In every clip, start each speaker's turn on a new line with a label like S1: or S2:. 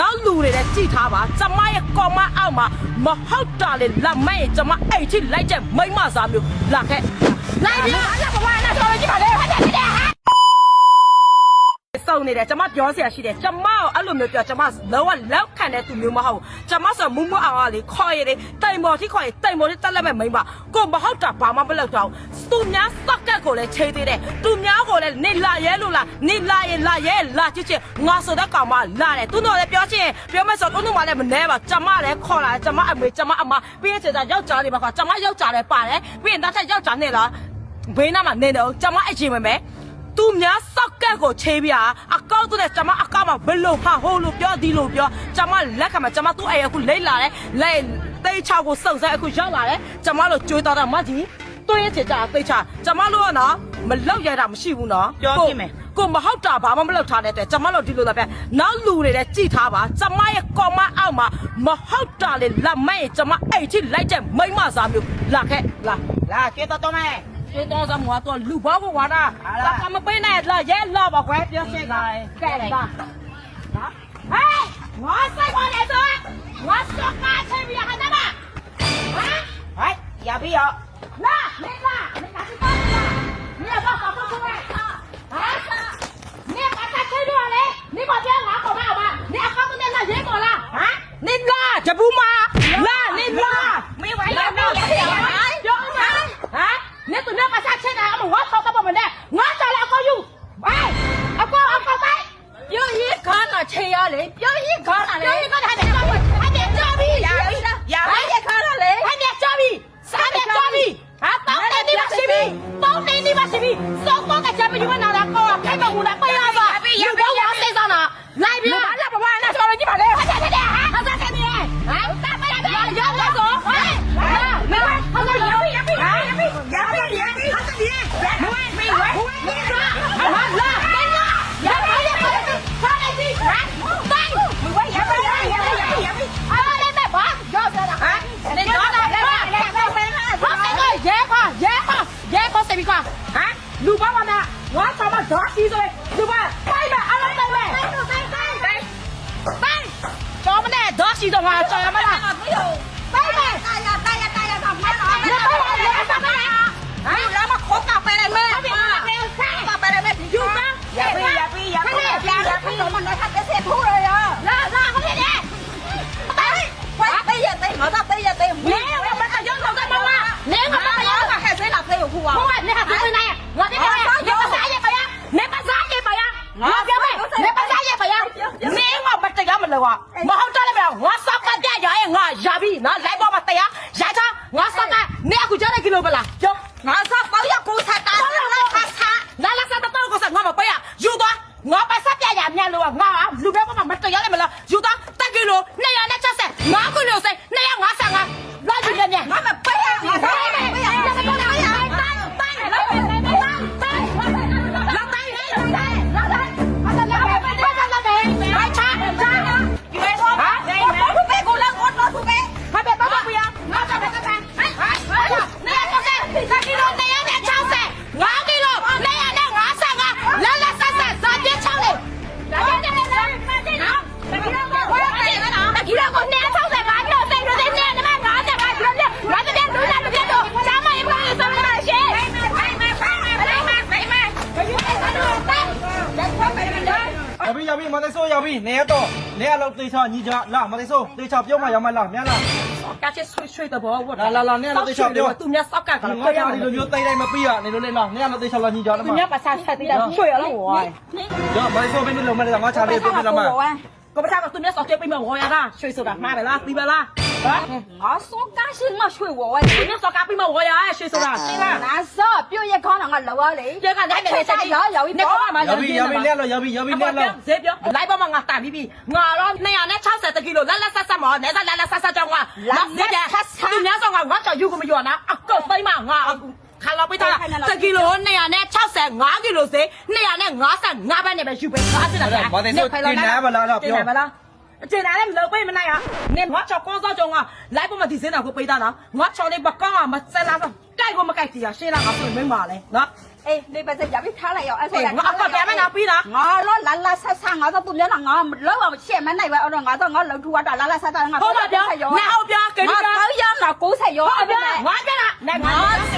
S1: နောက်လူတွေလည်းကြည့်ထားပါကျမရဲ့ကော်မအောက်မှာမဟုတ်တာလေလက်မဲ့ရင်ကျမအဲ့ထိလိုက်ချက်မိမ့်မစားမျိုးလာခဲ့လိုက်ပြအဲ့ဒါဘဝနဲ့ဆော်ရကြည့်ပါလေဟုတ်တယ်ဟုတ်တယ်ဟာ စုံနေတယ်ကျမပြောစရာရှိတယ်ကျမကိုအဲ့လိုမျိုးပြောကျမလောကလောက်ခံတဲ့သူမျိုးမဟုတ်ဘူးကျမဆိုမူမအောင်ကလေခေါ်ရတယ်တိုင်မော်ထိခေါ်ရတိုင်မော်ထိတက်လက်မဲ့မိမကိုမဟုတ်တာဘာမှမလုပ်တော့သူများစက်ကက်ကိုလည်းချေသေးတယ်သူများကိုလည်းနေလာရဲလို့လားနေလာရဲလာရဲလာချစ်ချစ်ငါဆိုတဲ့ကောင်မလာတယ်သူတို့လည်းပြောချင်ပြောမယ်ဆိုသူတို့မှလည်းမနှဲပါကျမလည်းခေါ်လာကျမအမေကျမအမပြင်းချင်တာယောက်ျားတွေပါခေါ်ကျမယောက်ျားလည်းပါတယ်ပြင်းသားချက်ယောက်ျားနဲ့လားဘေးနားမှာနေတော့ကျမအရင်မယ် သူများစောက်ကက်ကိုချေးပြအကောက်တဲ့ကျမအကောက်မှာဘလို့ဟာဟိုလိုပြောဒီလိုပြောကျမလက်ခံမှာကျမသူ့အိမ်အခုလိမ့်လာတယ်လက်တိတ်ချကိုစုံစဲအခုရောက်လာတယ်ကျမတို့ကြွေးတော့တာမကြီးတွင်းချေကြတိတ်ချကျမတို့ကနော်မလောက်ရတာမရှိဘူးနော်
S2: ပြောပြမယ်
S1: ကိုမဟုတ်တာဘာမှမလုပ်ထားတဲ့အတွက်ကျမတို့ဒီလိုလာပြနောက်လူတွေလည်းကြည်ထားပါကျမရဲ့ကော်မအောက်မှာမဟုတ်တာလေလက်မဲ့ရင်ကျမအဲ့ထိလိုက်တဲ့မိမ့်မစားမျိုးလာခဲ့လာ
S2: လာကျွေးတော့တော့မယ်
S1: 最多咱们多六包不完的，咱咱们本来了也老把关表现个，盖的。啊？哎，我是过来的，我是干脆不要喊他们。啊？哎，要不要？ ဖေက
S2: လေပြောရင်
S1: ခေါ
S2: င်းလာလေပြောရင်ခေါ 激动
S1: 啊，抓嘛啦！ လောကမဟု
S2: တ်တယ်လေမလား
S1: ငါစပ
S2: တ်ပြရရင်ငါရပြီနော်လိုက်ပေါ်မှာတရားရချငါစပတ်
S1: နေအ
S2: ခုကြားတဲ့ကီ
S1: လိုပလားကြော
S2: ငါစပေါ့ရကိုစားတာလာလာခါစား
S1: လာလာစားတော့ကိုစားငါမပေးရယူသွားငါပတ်စပြရမြန်လို့က
S2: ငါလူပဲပေါ်မှာမတရားလေမလား ပြီ
S3: ရပြီမသိဆိုးရပြီနေရတော့နေရတော့တေချာညီကြလာမသိဆိုးတေချာပြောမှရမလားမြန်လား
S1: ကချစ်ဆွေဆွေတဘောဝတ်
S3: လာလာလာနေရတော့တေချာပြော
S1: သူများစောက်ကကလည်း
S3: ပြောရဒီလိုမျိုးတိတ်တိုင်းမပြီးရနေလို့လေလားနေရတော့တေချာလာညီကြလား
S1: သူ
S3: များ
S1: ပါစားစားတေချာဆွေရလားဝိုင်း
S3: ကြောမသိဆိုးဘယ်လိုမှလည်းငါချာလေးပြပြလာမှာ
S1: ကိုပထမကသူများစောက်ကျပေးမှာဝေါ်ရတာဆွေဆိုတာမှားတယ်လားပြီးပါလား
S2: ငါစောကားရှင်းမရွှေဝ
S1: ဝဲ你那说干杯嘛，我呀，谁说的？谁啦？难受，不要一看那个老啊嘞，这个来
S2: 没谁的？有有一你看嘛，ရော
S1: င်ပြီးရော
S3: င်ပြီးလဲလို့ရောင်ပြီးရောင်ပြီးလဲလို့
S1: 谁彪？来帮忙我打 B B，我咯，那样那超市的给了，拉拉撒撒嘛，那啥拉拉撒撒叫我，拉不的，你那说我我叫有个没有呢？啊，够飞嘛我。看老被他了，这几楼那样呢？超市俺几楼谁？那样呢？俺三俺班那边就被抓起来了。你快了，你来不了，你来不了。 အကျဉ်းသားလည်းမလုပ်ပေးမနိုင်ရနင်ငါချောက်ကောစောကြောင့်ကလိုက်ပေါ်မှာဒီစင်းတာကိုပေးတာနော်ငါချောက်နေပကောင်းကမဆက်လာတော့ကြိုက်ကိုမကြိုက်စီရရှင်းလာအောင်ဆိုရင်မင်းပါလေနော်
S2: အေးနေပါစကြပြီးထားလိုက်ရောအဲ့
S1: ဆိုရငါအကကြမ်းမနာပြီးလား
S2: ငါတော့လာလာဆဆငါတော့သူများလားငါလောက်အောင်ရှက်မနိုင်ပဲအော်တော့ငါတော့ငါလုံထူတာလာလာဆဆငါ
S1: ဟုတ်ပါဗျာနာဟုတ်ဗျာကိစ္စငါ
S2: တော့ရမှာ60ရော
S1: ဟုတ်ဗျာငါပြန်လာငါ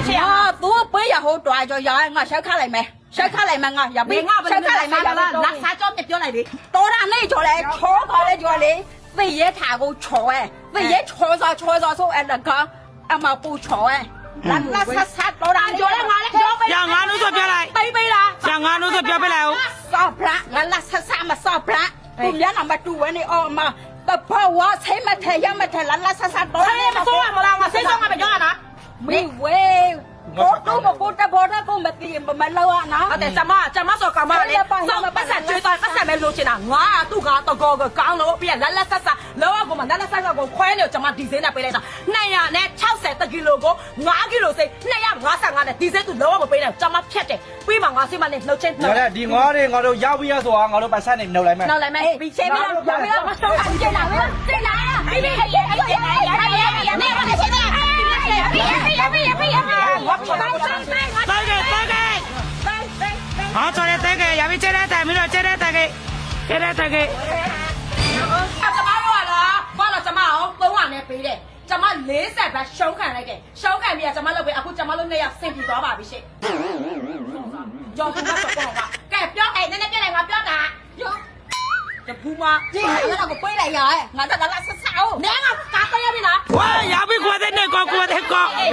S1: ရှက်
S2: ဟာသူပေးရဟုတ်တွားကြောရငါရှက်ခလိုက်မယ်ရှက်ခလိုက်မယ်ငါရပေးရှက်ခ
S1: လို
S2: က်မယ်
S1: လာလာ
S2: ဆ
S1: လာစားကြောမြပြောလိုက်လေ
S2: တော်တာနေကြောလဲချောတော်လဲကြောလေသိရဲထာကိုချောအဲသိရဲချောစားချောစားဆိုအဲ့ဒါကအမပူချောအဲလာလာဆက်ဆက်တော်တာ
S1: ကြောလဲငါလည်းကြောပေး
S4: ရငါတို့ဆိုပြောလိုက်
S1: ပေးပေးလား
S4: ရငါတို့ဆိုပြောပြလိုက်အောင်
S2: ဆော့ဖလာလာလာဆက်ဆက်မဆော့ဖလာသူများနံပါတ်2ဝနေအော်မတဘောဝဆေးမထဲရမထဲလာလာဆက်ဆက်တော်
S1: ဆဲမစိုးရမလားငါစိတ်ဆောင်ငါပဲကြောရနာ
S2: မင်းဝဲဘောတော့မကိုတဘောတော့ကိုမသိမလောရနာ
S1: ဟုတ်တယ်ကျမကျမဆိုကမလေးစောင်းပတ်ဆ က်ကျွေးသွားပတ်ဆက်မဲ့လို့ချင်တာငါသူ့ကတကောကကောင်းလို့ပြလက်လက်ဆက်ဆက်လောကကိုမလက်လက်ဆက်ဆက်ကိုခွဲနေကျမဒီဇိန်းနဲ့ပေးလိုက်တာ200နဲ့60တကီလိုကို9ကီလိုစိ255နဲ့ဒီဇိန်းသူလောကမပေးနဲ့ကျမဖြတ်တယ်ပြီးမှငါစိမနဲ့နှုတ်ချင်း
S3: ငါလည်းဒီငါတွေငါတို့ရောက်ပြီးရဆိုတာငါတို့ပတ်ဆက်နေနှုတ်လိုက်မယ်
S1: နောက်လိုက်မယ်ပြီး
S2: ဆေးမလို့ရပြီလားမဆော့ခံကြလာပဲစိတ်လာပြီပြီဟဲ့ဟဲ့ဟဲ့ဟဲ့ဟဲ့ဟဲ့နေပါနဲ့စိတ်လာပြီပြီပြီပြီပြီပြီ
S1: ဝါချတာချတာ
S4: တိုင်ကေတိုင်ကေဟာ ချော်ရဲတိုင်ကေရပြီကျတဲ့တိုင်ပြီးတော့ကျတဲ့တိုင်ကေကျတဲ့တိုင်ကေ
S1: အကျမတို့ကလားဘာလို့ကျမအောင်300နဲ့ပေးတယ်ကျမ40ပဲရှုံးခံလိုက်တယ်ရှုံးခံပြီးတော့ကျမလုပ်ပြီးအခုကျမတို့နှစ်ယောက်ဆင်ပြေသွားပါပြီရှင့်ကြောက်ခဏတော့ပေါ့ကကဲပြောအဲ့နည်းနည်းပြလိုက်ငါပြောတာပြောတပူမ
S2: ဒီဟာကတော့ပြေးလိုက်ရငါတော့လာဆက်ဆောက်
S1: နဲငါကားရပြီလား
S4: ဝါရပြီကွာတဲ့နဲ့ကောကွာတဲ့ကောအေး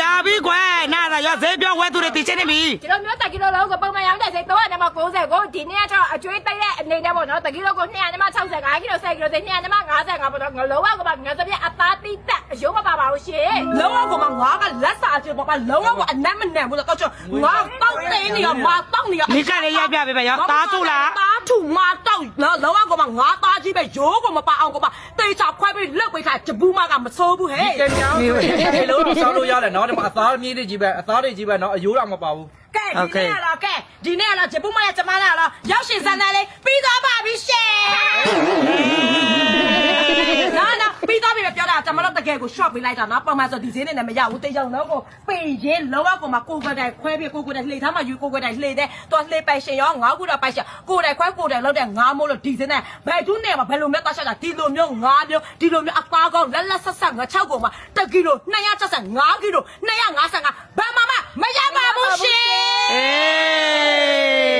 S4: ရပြီကွာနာသာရဈေးပြောဝဲသူတွေတည်ချင်းနေပြီ
S5: ဒီလိုမျိုးတကီလိုလုံးကိုပုံမှန်ရောင်းတဲ့စိတ်300နဲ့မှ90ကိုဒီနေ့ကတော့အကျွေးတိတ်တဲ့အနေနဲ့ပေါ့နော်တကီလိုကို200နဲ့မှ65ကီလို10ကီလို200နဲ့မှ55ပေါ့နော်ငလုံးဝကမှငါစပြအသားတိတက်အယုံမပါပါဘူးရှင်
S1: လုံးဝကမှငါကလက်စာအချင်းပေါ့ပါလုံးဝကအနက်မနဲ့ဘူးတော့ချောငါတောက်သိနေရမာတောက်နေရ
S4: ဒီကလေးရိုက်ပြပေးပဲရောတားထုတ်လား
S1: တား ထူမာတောက်လောကကမှငါသားကြီးပဲရိုးကမပါအောင်ကမှတေချာခွဲပြီးလုတ်ပေးထားဂျဘူးမကမစိုးဘူးဟဲ့
S3: ကဲမြောင်းဒီလိုတော့စောင်းလို့ရတယ်နော်ဒီမှာအသားမြည်တွေကြီးပဲအသားတွေကြီးပဲနော်အယိုးတော့မပါဘူး
S1: ကဲဒီနေ့လားကဲဒီနေ့လားဂျဘူးမရဲ့ကျမလားလားရောက်ရှင်စမ်းတယ်လေးပြီးသွားပါပြီရှင်နာနာ ပြီးသွားပြီပဲပြောတာကျမတို့တကယ်ကို short ပေးလိုက်တာနော်ပုံမှန်ဆိုဒီဈေးနဲ့လည်းမရဘူးတေးကြောင်တော့ကိုပေရင်လောကကိုမှကိုယ်ကိုယ်တိုင်ခွဲပြီးကိုယ်ကိုယ်တိုင်လှေထားမှယူကိုယ်ကိုယ်တိုင်လှေတဲ့တော့လှေပိုင်ရှင်ရောငါးခုတော့ပိုင်ရှင်ကိုယ်တိုင်ခွဲကိုယ်တိုင်လောက်တဲ့ငါးမိုးလို့ဒီဈေးနဲ့ဘယ်သူနဲ့မှဘယ်လိုမျိုးသားချက်တာဒီလိုမျိုးငါးမျိုးဒီလိုမျိုးအသားကောင်းလက်လက်ဆက်ဆက်ငါ6ကုန်မှာ1ကီလို265ကီလို255ဘယ်မှမမရပါဘူးရှင်
S4: အေး